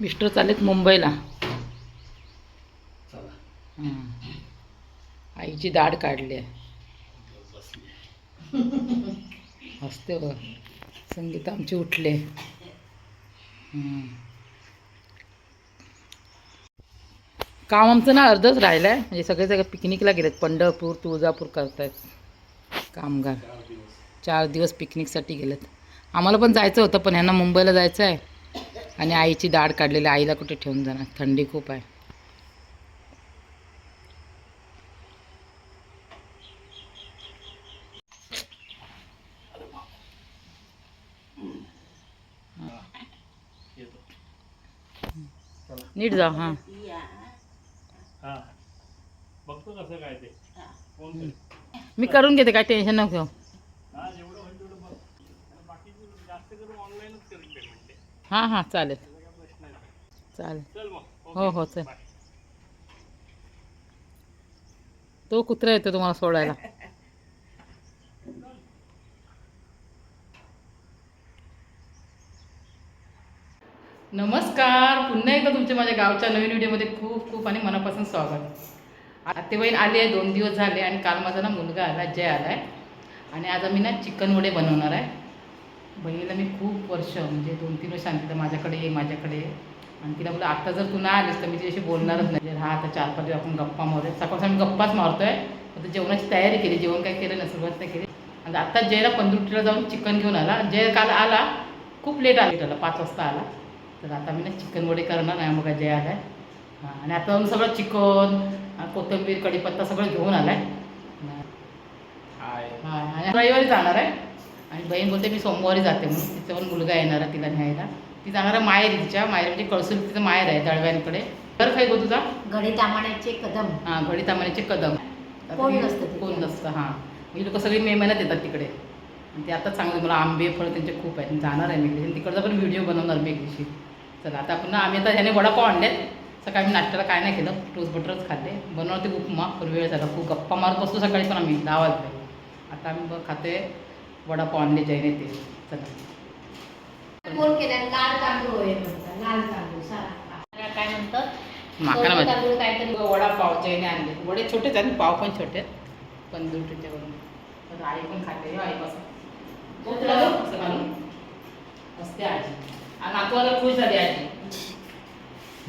Mister चालेत मुंबईला. आईची दाढ काढली. आहे हसते हो संगीता आमची उठले. काम आमचं ना अर्धच राहिलं आहे म्हणजे सगळे सगळे पिकनिकला गेलेत. पंढरपूर तुळजापूर करतायत. कामगार. चार दिवस पिकनिकसाठी गेलेत. आम्हाला पण जायचं होतं पण ह्यांना मुंबईला जायचं आहे आणि आईची दाढ काढलेली आईला कुठे ठेवून जाणार? थंडी खूप आहे. नीट जा हां. मी करून घेते काय टेन्शन नको घेऊ हा जेवढं होईल तेवढं बघ आणि बाकीचं जास्त करून ऑनलाईनच करेन पेमेंट ते हां हां चालेल. चालेल. हो हो चल. तो कुत्रा येतो तुम्हाला सोडायला. नमस्कार. पुन्हा एकदा तुमच्या माझ्या गावच्या नवीन व्हिडिओमध्ये खूप खूप आणि मनापासून स्वागत. आत्तेबाईन आली आहे दोन दिवस झाले आणि काल माझा ना मुलगा आला जय आला आहे आणि आज आम्ही ना चिकन वडे बनवणार आहे. बहिणीला मी खूप वर्ष म्हणजे दोन तीन वर्ष सांगितलं माझ्याकडे ये माझ्याकडे आणि तिला बोला आता जर तू नाही आलीस तर मी तिच्याशी बोलणारच नाही. राहा आता चार पाच दिवस आपण गप्पा मारूया. सकाळ आम्ही गप्पाच मारतोय. आता जेवणाची तयारी केली जेवण काय केलं नाही सुरुवात नाही केली. आणि आता जयला पंधरुटीला जाऊन चिकन घेऊन आला. जय काल आला खूप लेट आली त्याला पाच वाजता आला. तर आता मी ना चिकन वडे करणार नाही बघा जय आलाय. हां आणि आता जाऊन सगळं चिकन कोथिंबीर कढीपत्ता सगळं घेऊन आलाय. हाय. हां आणि रविवारी जाणार आहे. आणि बहीण बोलते मी सोमवारी जाते म्हणून. तिचा पण मुलगा येणार आहे तिला न्यायला. ती जाणार आहे माहेर तिच्या माहेर म्हणजे कळसूर तिचं माहेर आहे दळव्यांकडे. तर काय गो तुझा? घडी तांबण्याचे कदम. हां घडी तांबण्याचे कदम. कोण नसतं. कोण नसतं हां. ही लोक सगळी मे महिन्यात येतात तिकडे. आणि ते आता चांगलं मला आंबे फळ त्यांचे खूप आहेत. जाणार आहे मी तिकडे. तिकडचा पण व्हिडिओ बनवणार मी एक दिवशी. चला आता आपण ना आम्ही आता ह्याने वडापाव आणलेत. सकाळी मी नाश्त्याला काय नाही केलं. टोस्ट बटरच खाल्ले. बनवते उपमा. पण वेळ झाला खूप. गप्पा मारत बसतो सकाळी पण आम्ही दहा वाजले आता आम्ही बघ खाते वडापाव आणले जैने ते. चला. काय म्हणतात. तांदूळ काहीतरी वडापाव जैने आणले. वडे छोटेच आहेत पाव पण छोटे आहेत. पंधरुटीच्या वरून तर आई पण खाते हो आईपासून. असते आजी. आणि नातवाला खुश झाली आजी.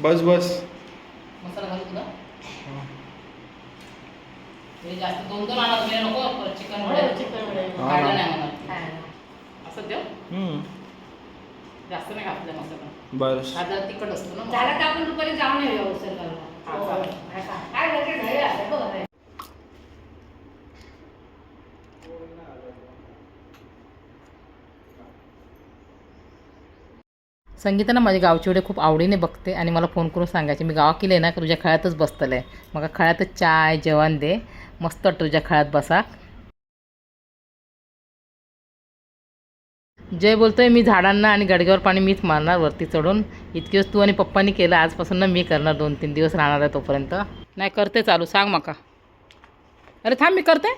बस बस. मसाला घालू तुला? हे. जास्त दोन दोन आणा तुम्ही नको. चिकन वडे. चिकन वडे. नाही. असं देऊ? हम्म. जास्त नाही घातलं मसाला बस हा जरा तिखट असतो ना झालं तर आपण दुपारी जाऊन येऊया उचलगावला. हा, हो. काय लगेच घरी आलं बघ माझे गावचे वडे खूप आवडीने बघते आणि मला फोन करून सांगायचे मी गावा केले ना का तुझ्या खळ्यातच बसतलं आहे मग खळ्यातच चाय जेवण दे. मस्त वाटतं तुझ्या खळ्यात बसा. जय बोलतोय मी झाडांना आणि गडग्यावर पाणी मीच मारणार वरती चढून. इतकेच तू आणि पप्पानी केलं आजपासून ना मी करणार दोन तीन दिवस राहणार आहे तोपर्यंत. नाही करते चालू सांग मका. अरे थांब मी करते.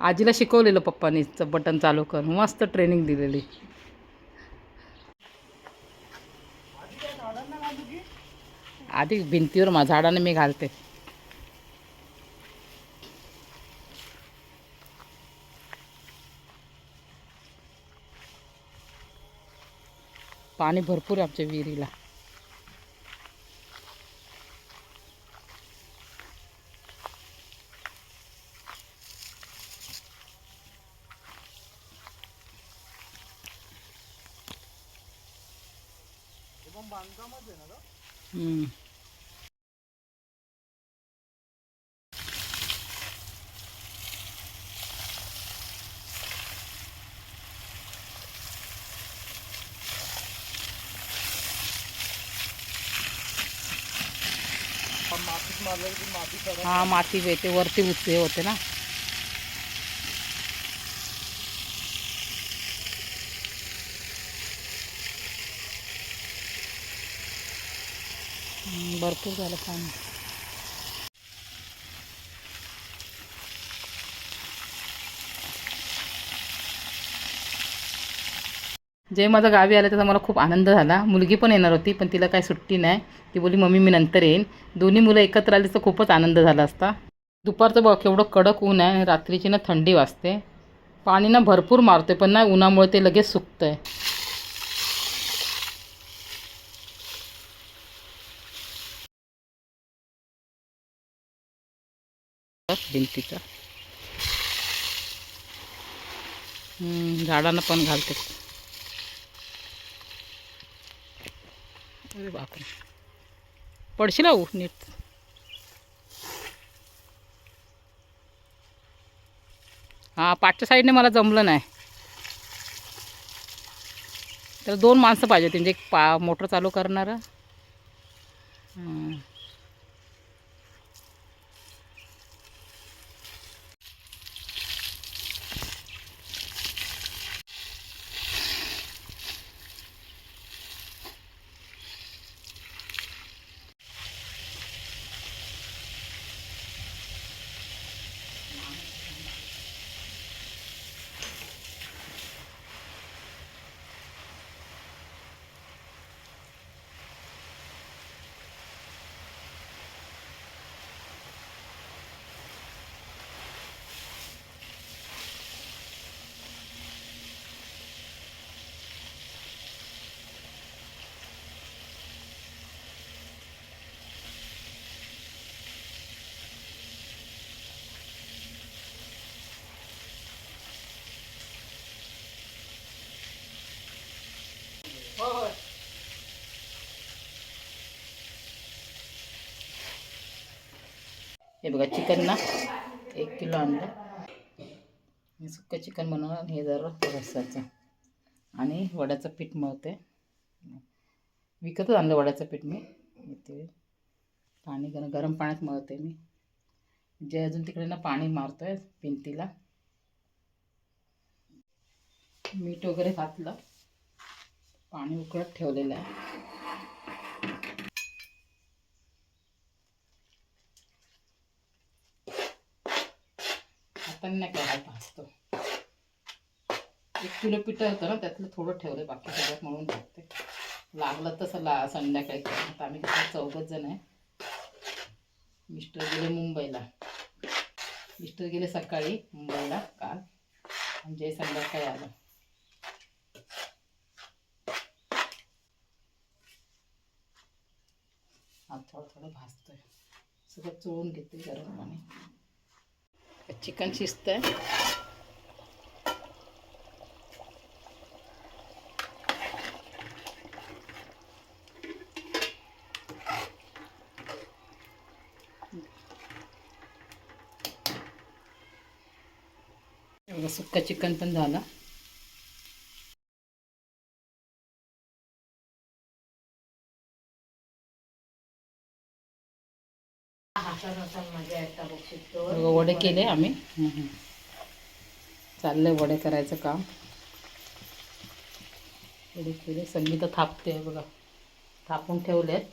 आजीला शिकवलेलं पप्पानी बटन चालू कर. मस्त ट्रेनिंग दिलेली. आधी भिंतीवर मा झाडाने मी घालते. पाणी भरपूर आहे आमच्या विहिरीला हम्म. हा माती येते वरती उचते होते ना. भरपूर झालं पाणी. जे माझं गावी आलं त्याचा मला खूप आनंद झाला. मुलगी पण येणार होती पण तिला काय सुट्टी नाही. ती बोली मम्मी मी नंतर येईन. दोन्ही मुलं एकत्र आली तर खूपच आनंद झाला असता. दुपारचं बघ केवढं कडक ऊन आहे. रात्रीची ना थंडी वाजते. पाणी ना भरपूर मारते पण ना उन्हामुळे ते लगेच सुकतं आहे भिंतीचा झाडांना पण घालते. अरे बापरे. पडशील हो नीट. हां पाठच्या साईडने मला जमलं नाही. तर दोन माणसं पाहिजे त्यांचे म्हणजे एक पा मोटर चालू करणारं हे बघा चिकन ना. एक किलो आणलं. मी सुक्कं चिकन बनवणार हे जरा रस्साचं. आणि वड्याचं पीठ मळते. विकतच आणलं वड्याचं पीठ मी. इथे पाणी गरम गरम पाण्यात मळते मी. जे अजून तिकडे ना पाणी मारतो आहे भिंतीला. मीठ वगैरे घातलं. पाणी उकळत ठेवलेलं आहे. हाताने नाही करायला भाजतो एक किलो पिठं होतं ना त्यातलं थोडं ठेवलं बाकी सगळ्यात म्हणून टाकते. लागलं तसं ला संध्याकाळी आता आम्ही कसं चौघच जण आहे. मिस्टर गेले मुंबईला. मिस्टर गेले सकाळी मुंबईला काल. म्हणजे संध्याकाळी आलं. आज थोडं थोडं भाजतोय. सगळं चोळून घेते गरम पाणी. चिकन शिस्त आहे सुक्का चिकन पण झाला. हातात हातात मजा येतात बघ वडे केले आम्ही. चाललंय वडे करायचं काम. वडे केले. संगीता थापते बघा. थापून ठेवले आहेत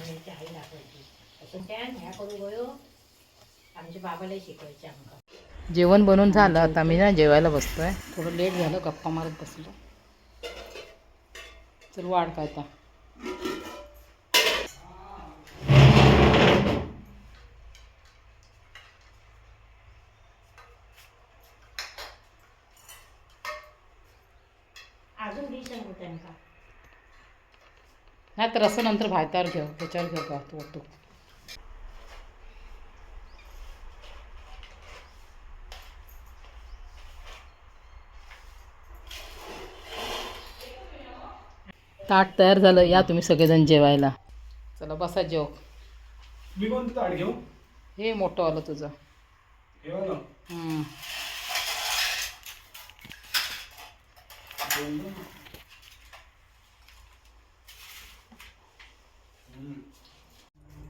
ती आई दाखवायची असं त्या ह्या करू गयो आमच्या बाबाला शिकवायचे आमका. जेवण बनवून झालं आता मी ना जेवायला बसतोय. थोडं लेट झालं गप्पा मारत बसलो. चल वाढ काय आता अजून दी सांगू त्यांका नाही तर असं नंतर भातावर घेऊ त्याच्यावर घेऊ का तू तू ताट तयार झालं या तुम्ही सगळेजण जेवायला. चला बसा जेव. मी कोणतं ताट घेऊ? हे मोठं आलं तुझं. हम्म.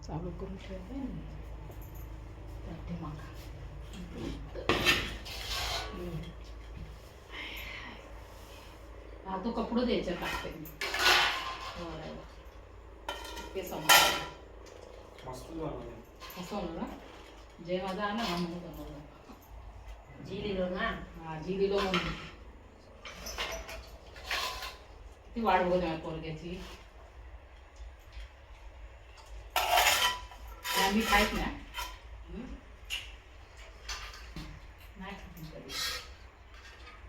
चालू करून ठेवते त्यात हा तो कपडो द्यायचा टाकते मी. असं होणार ना? जय माझा ना म्हणून जी दिलो ना? हा जी दिलो म्हणून. ती वाढ बघ पोरग्याची. आणि मी खायच ना नाही खात कधी.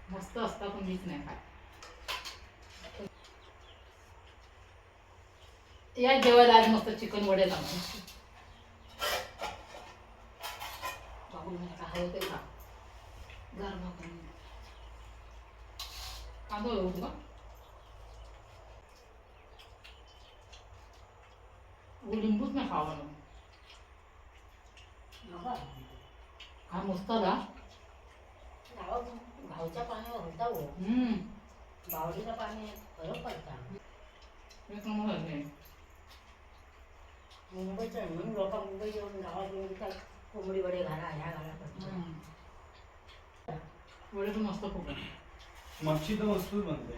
मस्त असता पण मीच नाही खात. या जेवायला आज मस्त चिकन वडे लावतो बाबू ते खा. गरमा करून कांदा येऊ का? लिंबूच नाही खावा हा मस्त आला गाव गावच्या पाण्यावर होता हो. हम्म. बावडीचं पाणी फरक पडता. एक नंबर आहे. मुंबईचं म्हणून लोक मुंबई येऊन गावात येऊन काय कोंबडी वडे घाला ह्या घाला करतात. वडे पण मस्त खूप मच्छी तर मस्तच बनते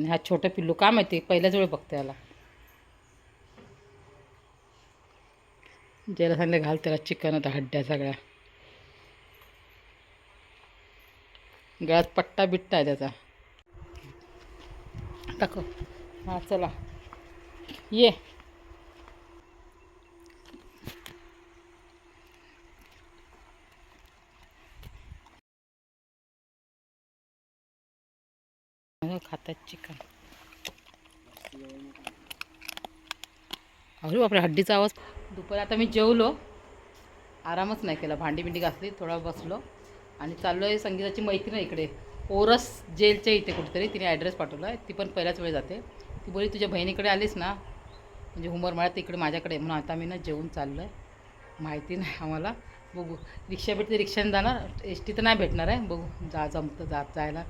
आणि हा छोटा पिल्लू का माहिती पहिल्याच वेळ बघते याला. ज्याला सांगले घाल त्याला चिकन होता हड्ड्या सगळ्या. गळ्यात पट्टा बिट्टा आहे त्याचा. टाकू हां चला. ये. खातात चिकन. अरे बापरे हड्डीचा आवाज. दुपारी आता मी जेवलो. आरामच नाही केला. भांडी बिंडी घासली थोडा बसलो. आणि चाललो आहे संगीताची मैत्रीण आहे इकडे. ओरस जेलच्या इथे कुठेतरी तिने ॲड्रेस पाठवला आहे ती पण पहिल्याच वेळ जाते. ती बोली तुझ्या बहिणीकडे आलीस ना? म्हणजे हुंबरमाळ्यात इकडे माझ्याकडे. म्हणून आता मी ना जेवून चाललो आहे माहिती नाही आम्हाला. बघू. रिक्षा भेटते रिक्षाने जाणार. एस टी तर नाही भेटणार आहे. बघू. जा जमतं जात जायला.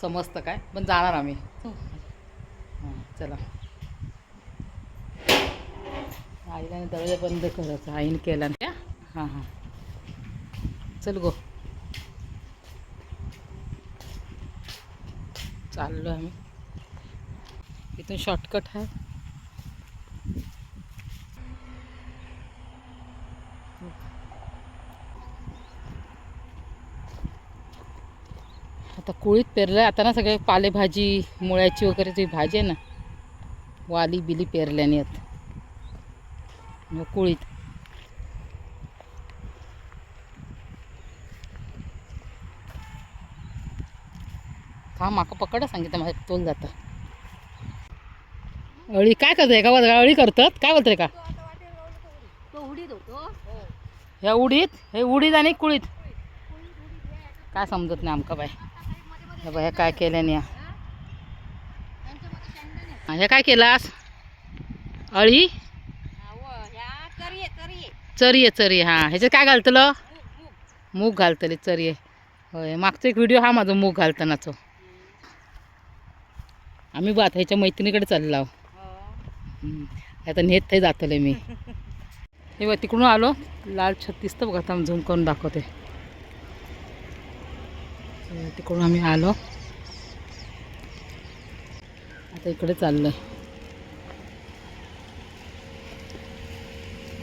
समजतं काय? पण जाणार आम्ही. हां चला. आईला दरवाजा बंद करायचा. आईने केला ना हां हां. चल गो. चाललो आम्ही. इथून शॉर्टकट आहे. आता कुळीत पेरलं आता ना सगळे पालेभाजी मुळ्याची वगैरे जी भाजी आहे ना वाली बिली पेरल्याने आहेत. मग कुळीत. हा माका पकडा सांगितलं माझ्या तोल जाता. अळी काय करते का अळी करतात? काय बोलते का उडीत होतो ह्या उडीत? हे उडीद आणि कुळीत. काय समजत नाही आमका बाय हे काय केल्याने या हे काय केलास अळी? चरी चरिये चरी हां ह्याच्यात काय घालतलं? मूग घालतले चरी आहे. होय मागचा एक व्हिडिओ हा माझा मूग घालतानाचो. आम्ही बात ह्याच्या मैत्रिणीकडे चाललो आता नेत थंय जातले मी. हे बघ तिकडून आलो. लाल छत्तीस तर बघा आता झूम करून दाखवते. तिकडून आम्ही आलो. आता इकडे चाललो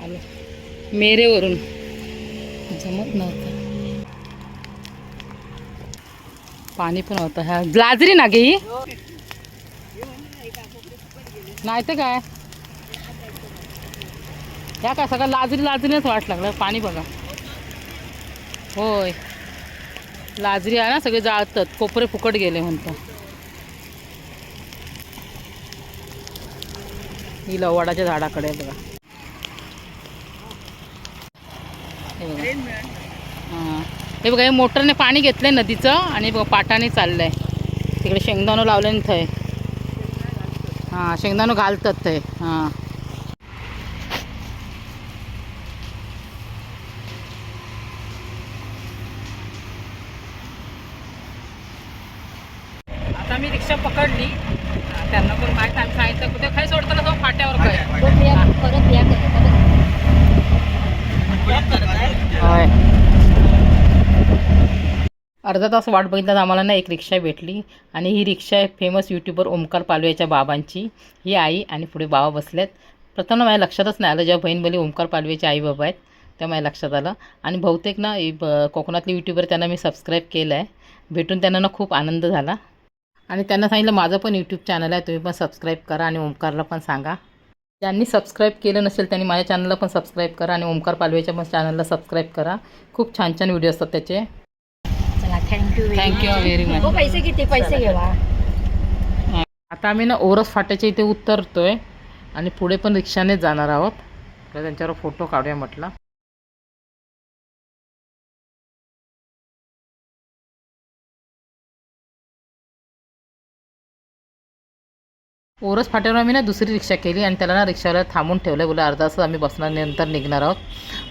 आलो. मेरेवरून. जमत नव्हतं. पाणी पण होतं. ह्या लाजरी ना गे नाही तर काय? ह्या काय सगळं लाजरी लाजरीच वाट लागलं. पाणी बघा. होय. लाजरी आहे ना सगळे जाळतात. कोपरे फुकट गेले म्हणतो. ही लवाडाच्या झाडाकडे बघा. हे बघा. हां. हे बघा हे मोटरने पाणी घेतलंय नदीचं आणि बघा पाटाने चाललंय. तिकडे शेंगदाणं लावलं थंय हां शेंगदाणं घालतात थंय हां आता मी रिक्षा पकडली त्यांना पण माहीत आम्ही सांगितलं कुठे खाली सोडताना जाऊ फाट्यावर काय परत या परत या करता होय अर्धा तास वाट बघितल्यात आम्हाला ना एक रिक्षा भेटली आणि ही रिक्षा आहे फेमस यूट्यूबर ओमकार पालवेच्या बाबांची. ही आई आणि पुढे बाबा बसल्यात प्रथम ना माझ्या लक्षातच नाही आलं जेव्हा बहीण बोली ओमकार पालवेचे आई बाबा आहेत. तेव्हा माझ्या लक्षात आलं. आणि बहुतेक ना ब- कोकणातले यूट्यूबर त्यांना मी सबस्क्राईब केलं आहे भेटून त्यांना ना खूप आनंद झाला. आणि त्यांना सांगितलं माझं पण यूट्यूब चॅनल आहे तुम्ही पण सबस्क्राईब करा आणि ओमकारला पण सांगा. ज्यांनी सबस्क्राईब केलं नसेल त्यांनी माझ्या चॅनलला पण सबस्क्राईब करा आणि ओमकार पालवेच्या पण चॅनलला सबस्क्राईब करा. खूप छान छान व्हिडिओ असतात त्याचे. थँक्यू थँक्यू व्हेरी मच पैसे किती? पैसे घेवा. आता आम्ही ना ओरस फाट्याच्या इथे उतरतोय आणि पुढे पण रिक्षानेच जाणार आहोत. तर त्यांच्यावर फोटो काढूया म्हटलं. ओरस फाट्यावर आम्ही ना दुसरी रिक्षा केली आणि त्याला ना रिक्षावाला थांबून ठेवलं बोला अर्धा तास आम्ही बसणार नंतर निघणार आहोत.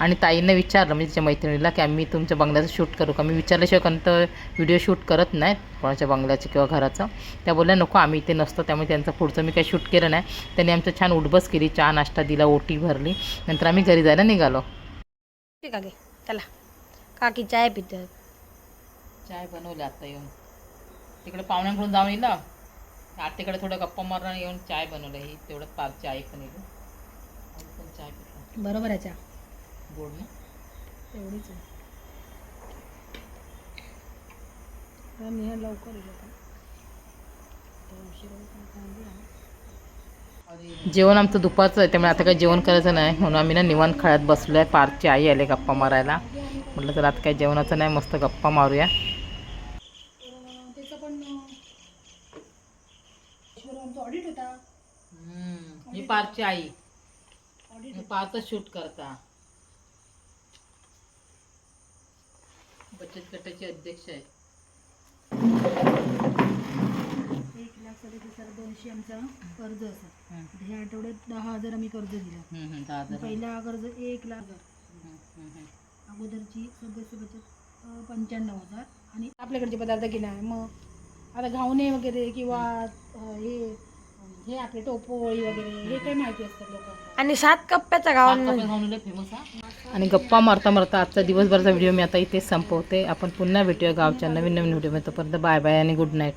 आणि ताईंना विचारलं म्हणजे तिच्या मैत्रिणीला की आम्ही तुमच्या बंगल्याचं शूट करू का? मी विचारल्याशिवाय कोणतं व्हिडिओ शूट करत नाहीत कोणाच्या बंगल्याचं किंवा घराचं. त्या बोलल्या नको आम्ही इथे नसतो त्यामुळे त्यांचं पुढचं मी काही शूट केलं नाही. त्यांनी आमचं छान उडबस केली चहा नाश्ता दिला ओटी भरली. नंतर आम्ही घरी जायला निघालो. ठीक आहे चला. काकी चाय पितं. चाय बनवले आता येऊन. तिकडे पाहुण्यांकडून जाऊन येईल आत्याकडे थोडं गप्पा मारून येऊन चाय बनवलं ही तेवढं पाच चाय पण येईल. पण चाय बरोबर आहे चहा गोड ना एवढीच आहे. मी लवकर येईल जेवण आमचं दुपारचं आहे त्यामुळे आता काही जेवण करायचं नाही. म्हणून आम्ही ना निवांत खेळत बसलो आहे पार्कची आई आले गप्पा मारायला. म्हटलं चला आता काही जेवणाचं नाही मस्त गप्पा मारूया. त्याचं पण आमचा ऑडिट होता. ही पार्कची आई. पार्कच शूट करता. बचत गटाची अध्यक्ष आहे एक लाख सदतीस हजार दोनशे आमचा कर्ज असा हम्म. ह्या आठवड्यात दहा हजार आम्ही कर्ज दिलं दहा हजार. पहिला कर्ज एक लाख. अगोदरची सदस्य बचत पंच्याण्णव हजार आणि आपल्याकडचे पदार्थ की नाही मग आता घावणे वगैरे किंवा अं, हे हे आपले टोपोळी वगैरे हे काही माहिती असतात लोकांना. आणि सात कप्प्याचा खाऊन फेमस आणि गप्पा मारता मारता आजचा दिवसभरचा व्हिडिओ मी आता इथेच संपवते. आपण पुन्हा भेटूया गावच्या नवीन नवीन व्हिडिओ तोपर्यंत बाय बाय आणि गुड नाईट